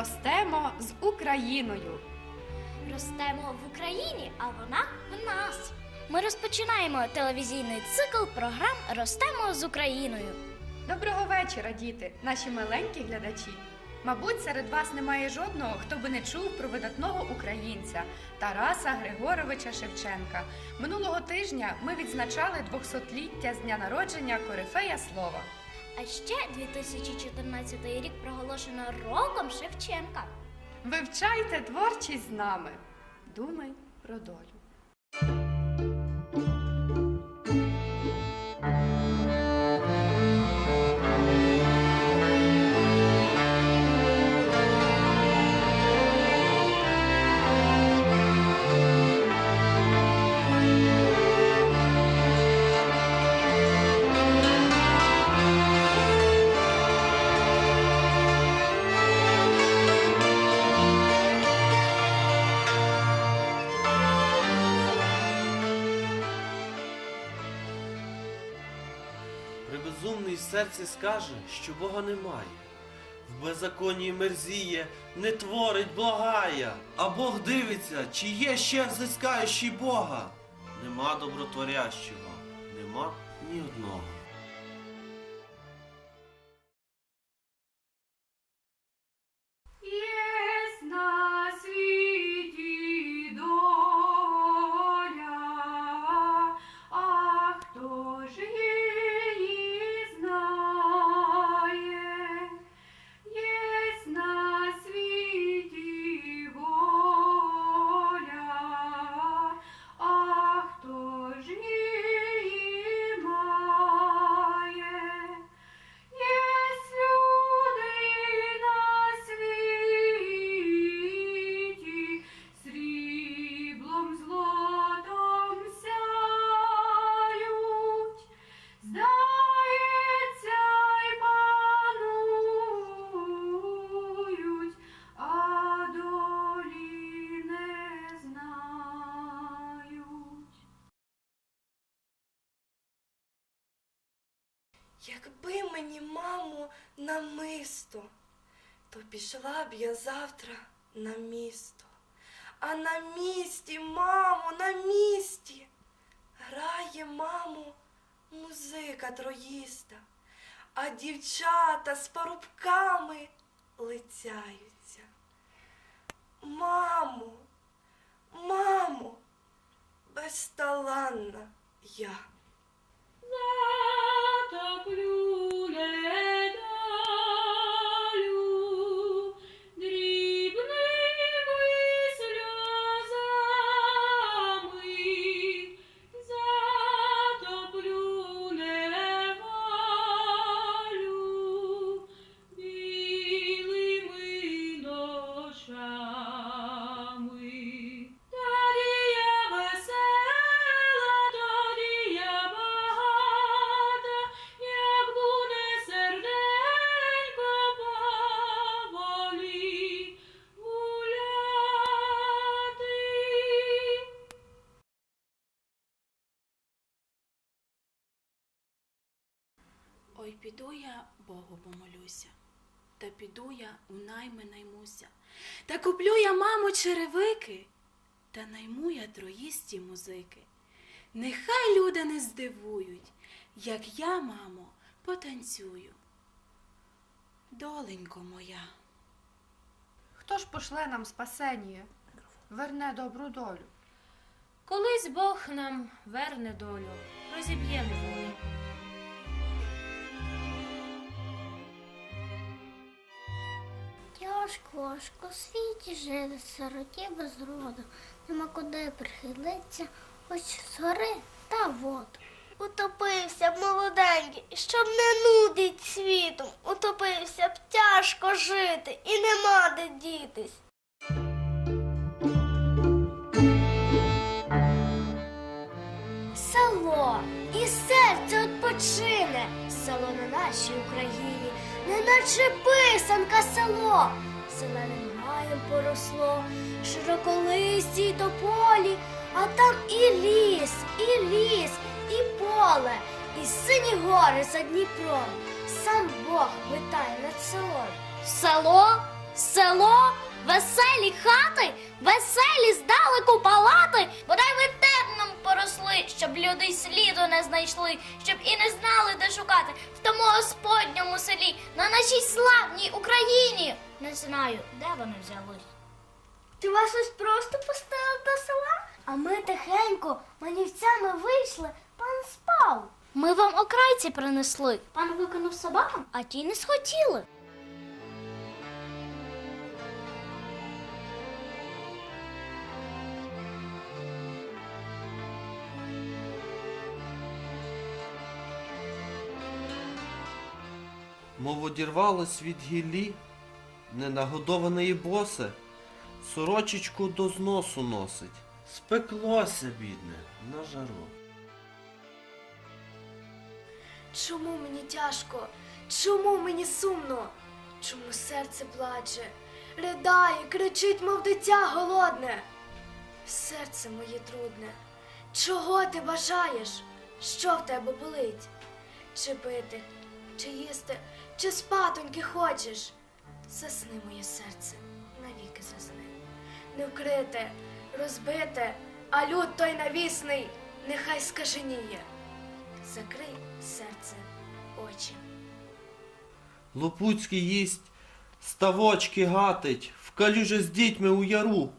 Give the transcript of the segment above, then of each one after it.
Ростемо з Україною. Ростемо в Україні, а вона в нас. Ми розпочинаємо телевізійний цикл програм Ростемо з Україною. Доброго вечора, діти, наші маленькі глядачі. Мабуть, серед вас немає жодного, хто би не чув про видатного українця Тараса Григоровича Шевченка. Минулого тижня ми відзначали 200-ліття з дня народження Корифея Слова. А ще 2014 рік проголошено роком Шевченка. Вивчайте творчість з нами. Думай про долю. Серці скаже, що Бога немає. В беззаконні мерзіє, не творить благая. А Бог дивиться, чи є ще взискаючий Бога. Нема добротворящого, нема ні одного. Якби мені, мамо, намисто, то пішла б я завтра на місто. А на місті, мамо, на місті грає, мамо, музика троїста, а дівчата з парубками лицяються. Мамо, мамо, безталанна я. ta plule помолюся, та піду я у найми наймуся, та куплю я, мамо, черевики, та найму я троїсті музики. Нехай люди не здивують, як я, мамо, потанцюю. Доленько моя. Хто ж пошле нам спасення, верне добру долю? Колись Бог нам верне долю, розіб'є неволю. Важко в світі жити, сироті без роду, нема куди прихилитися, хоч з та воду. Утопився б молоденький, щоб не нудить світом. Утопився б тяжко жити і нема де дітись. Село і серце відпочине, село на нашій Україні, неначе писанка село, зеленим гаєм поросло, широколисті тополі, а там і ліс, і ліс, і поле, і сині гори за Дніпром. Сам Бог витає над селом. Село Село, веселі хати, веселі здалеку палати, бодай ви терном поросли, щоб люди сліду не знайшли, щоб і не знали, де шукати в тому господньому селі, на нашій славній Україні. Не знаю, де вони взялись. Ти вас ось просто пустили до села? А ми тихенько манівцями вийшли, пан спав. Ми вам окрайці принесли. Пан виконав собакам, а ті не схотіли. Мов одірвалось від гіллі, ненагодоване і босе, сорочечку до зносу носить. Спеклося, бідне, на жару. Чому мені тяжко? Чому мені сумно? Чому серце плаче? Ридає, кричить, мов дитя голодне. Серце моє трудне. Чого ти бажаєш? Що в тебе болить? Чи пити, чи їсти, чи спатоньки хочеш? Засни моє серце, навіки засни. Не вкрите, розбите, а люд той навісний, нехай скаженіє. Закрий серце, очі. Лопуцький їсть, ставочки гатить, в калюже з дітьми у яру.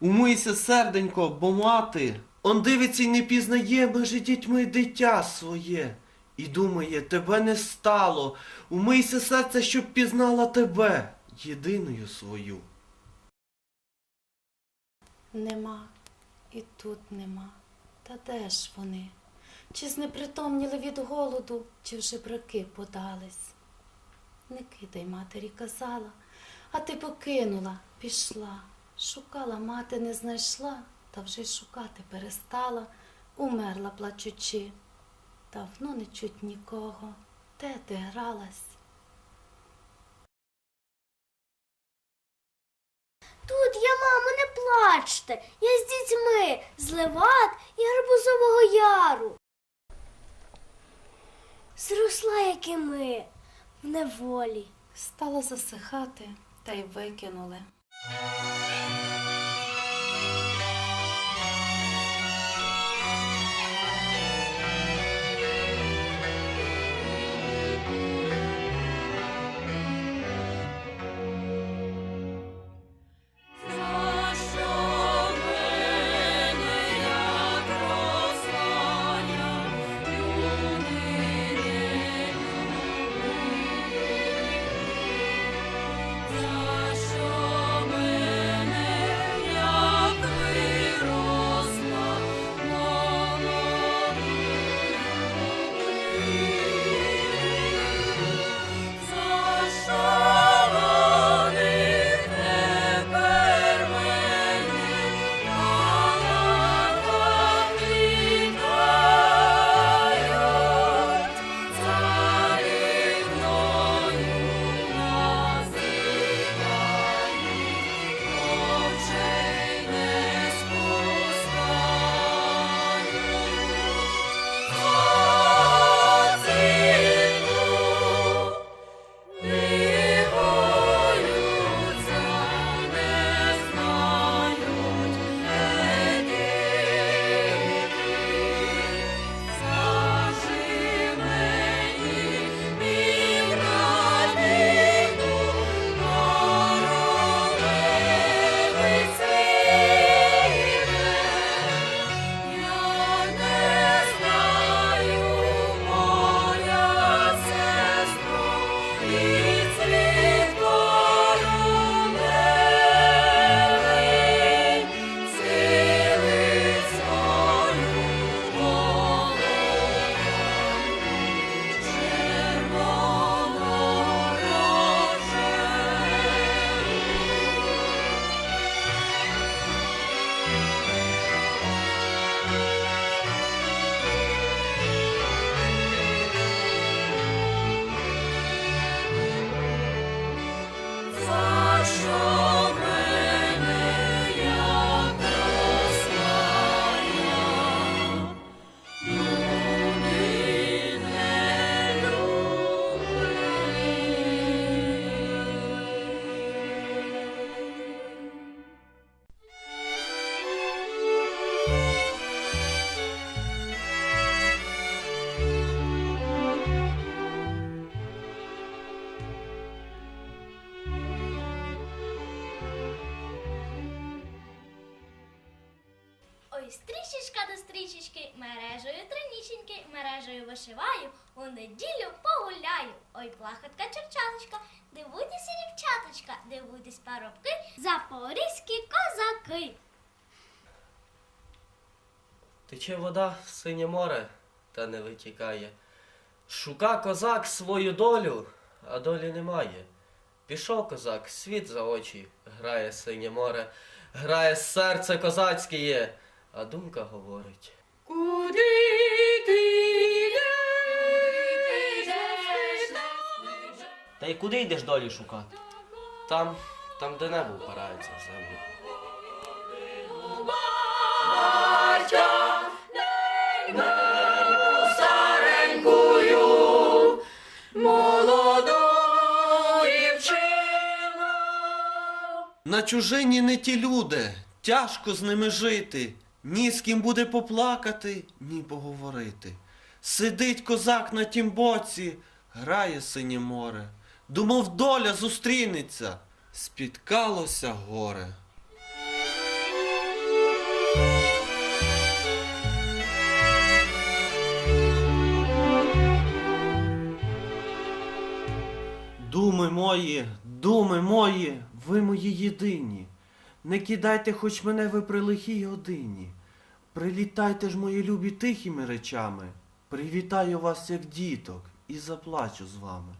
Умийся, серденько, бо мати. Он дивиться й не пізнає межі дітьми дитя своє. І думає, тебе не стало. Умийся серце, щоб пізнала тебе, єдиною свою. Нема, і тут нема. Та де ж вони? Чи знепритомніли від голоду, чи вже браки подались? Не кидай, матері казала, а ти покинула, пішла. Шукала, мати не знайшла, та вже й шукати перестала, умерла плачучи. Давно не чуть нікого, де ти гралась? Тут я, мамо, не плачте. Я з дітьми з Леват і Гарбузового яру. Зросла, як і ми, в неволі. Стала засихати, та й викинули. До мережею триніченьки, мережею вишиваю, у неділю погуляю. Ой, плахотка черчаточка, дивуйтеся, дівчаточка, дивуйтесь парубки, запорізькі козаки. Тече вода в синє море, та не витікає. Шука козак свою долю, а долі немає. Пішов козак, світ за очі, грає синє море, грає серце козацьке а думка говорить. Куди ти йдеш? Та й куди йдеш долі шукати? Там, там, де небо впирається в землю. На чужині не ті люди, тяжко з ними жити. Ні з ким буде поплакати, ні поговорити. Сидить козак на тім боці, грає синє море. Думав, доля зустрінеться, спіткалося горе. Думи мої, думи мої, ви мої єдині. Не кидайте хоч мене ви при лихій годині. Прилітайте ж, мої любі, тихими речами. Привітаю вас, як діток, і заплачу з вами.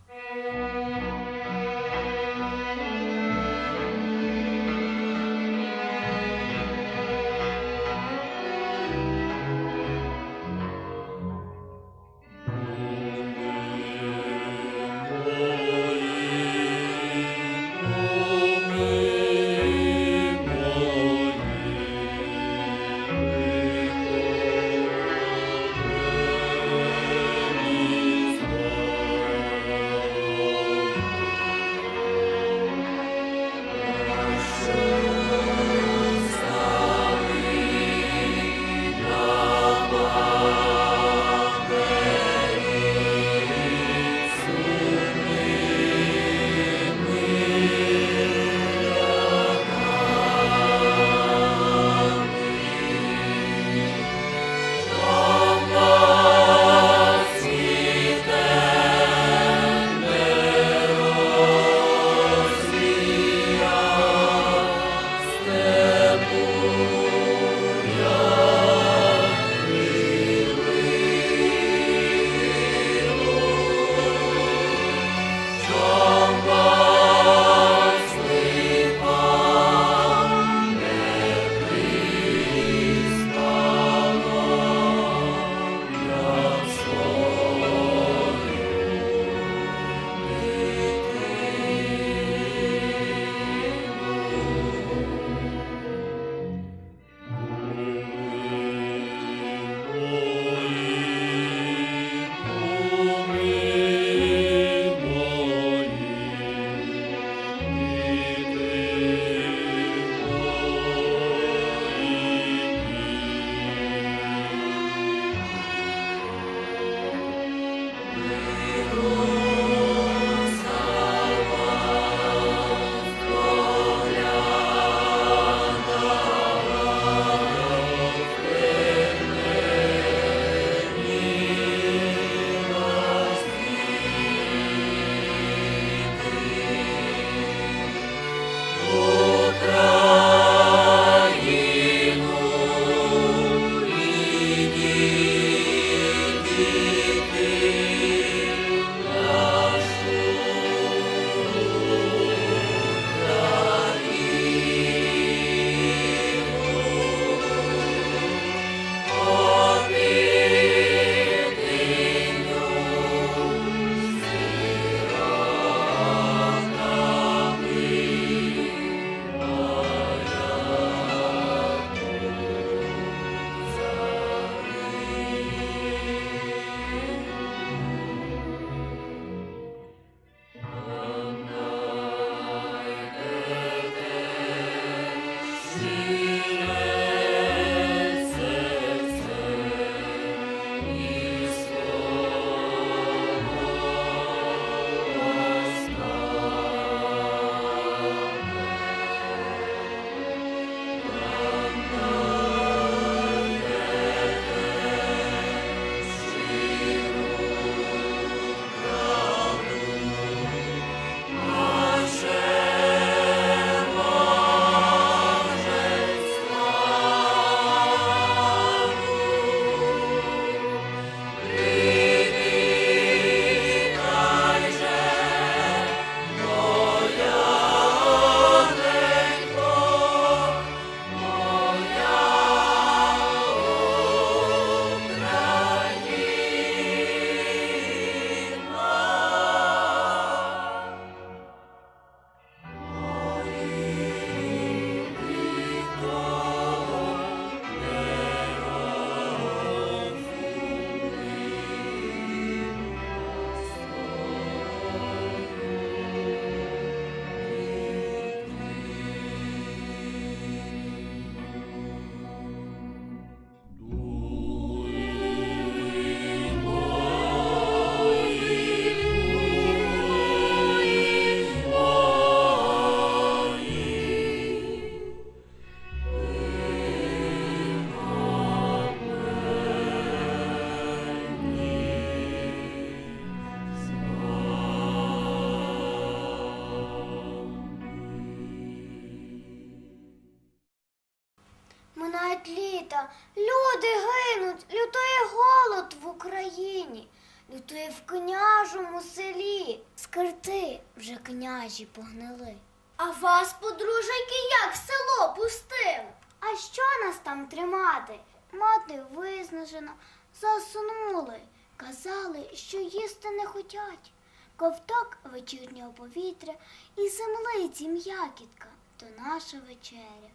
Лютує в княжому селі. Скирти вже княжі погнили. А вас, подружайки, як село пустили? А що нас там тримати? Мати виснажена, заснули. Казали, що їсти не хотять. Ковток вечірнього повітря і землиці м'якітка то наша вечеря.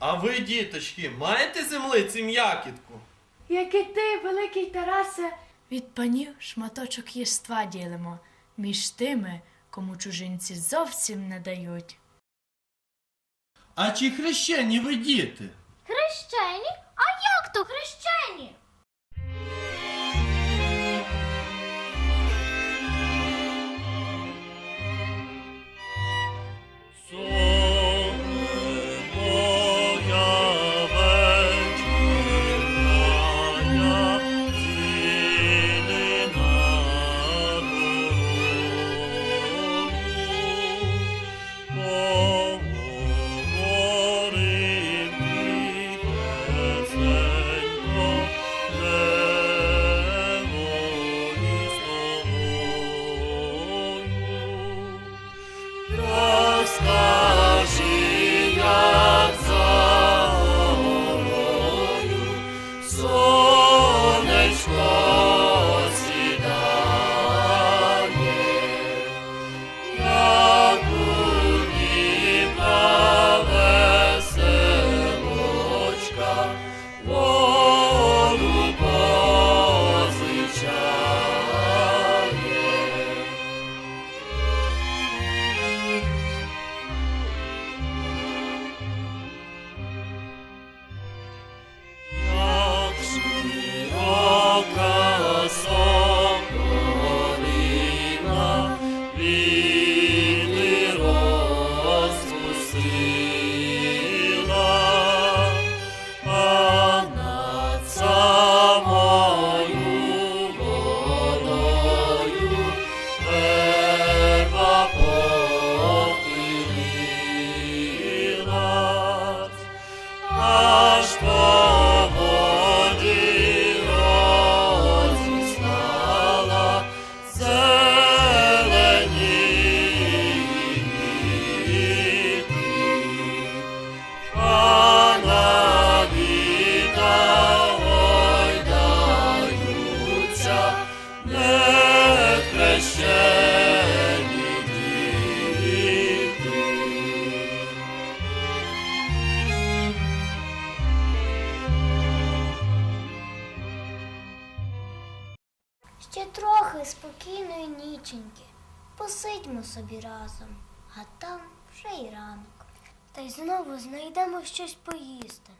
А ви, діточки, маєте землиці м'якітку? Як і ти, великий Тарасе, від панів шматочок єства ділимо між тими, кому чужинці зовсім не дають. А чи хрещені ви діти? Хрещені? А як то хрещені? Собі а там вже й ранок. Та й знову знайдемо щось поїсти.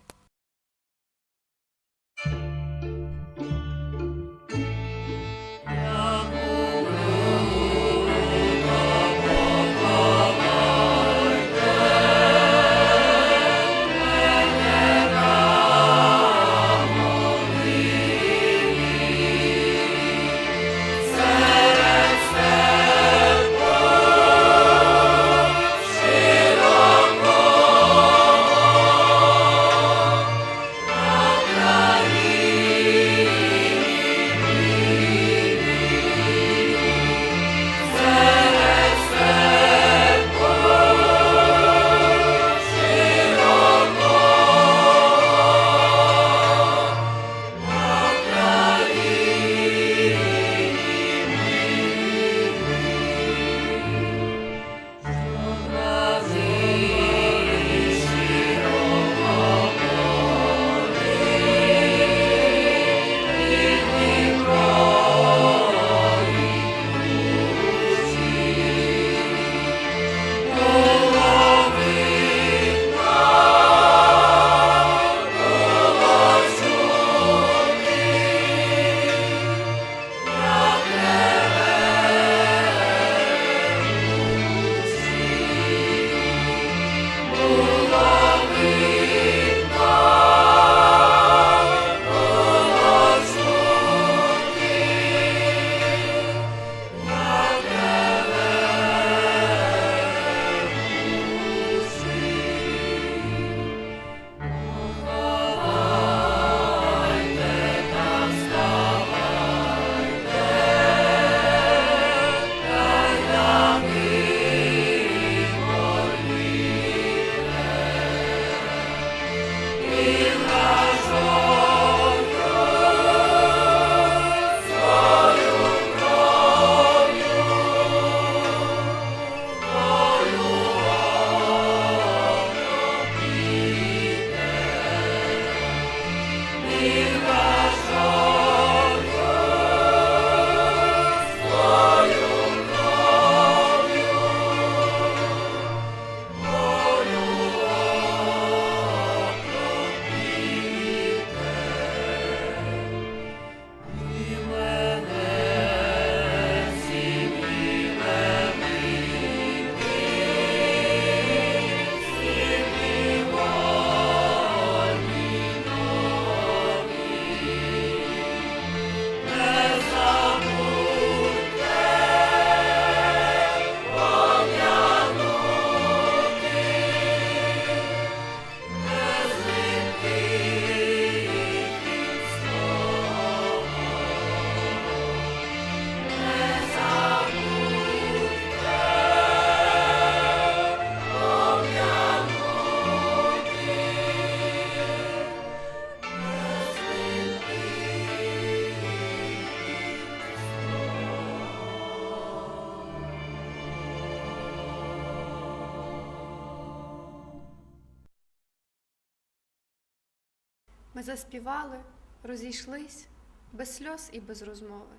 Ми заспівали, розійшлись, без сльоз і без розмови.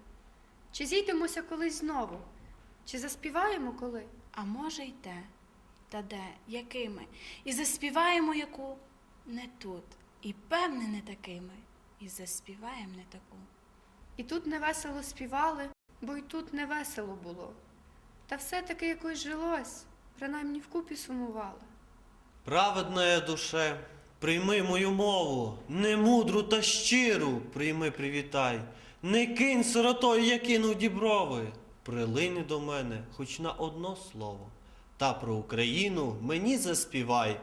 Чи зійдемося колись знову? Чи заспіваємо коли? А може й те, та де, якими, і заспіваємо яку не тут, і певне не такими, і заспіваємо не таку. І тут невесело співали, бо й тут невесело було. Та все-таки якось жилось, принаймні вкупі сумували. Праведная душе, прийми мою мову, не мудру та щиру, прийми привітай. Не кинь сиротою, я кинув діброви. Прилини до мене хоч на одно слово. Та про Україну мені заспівай,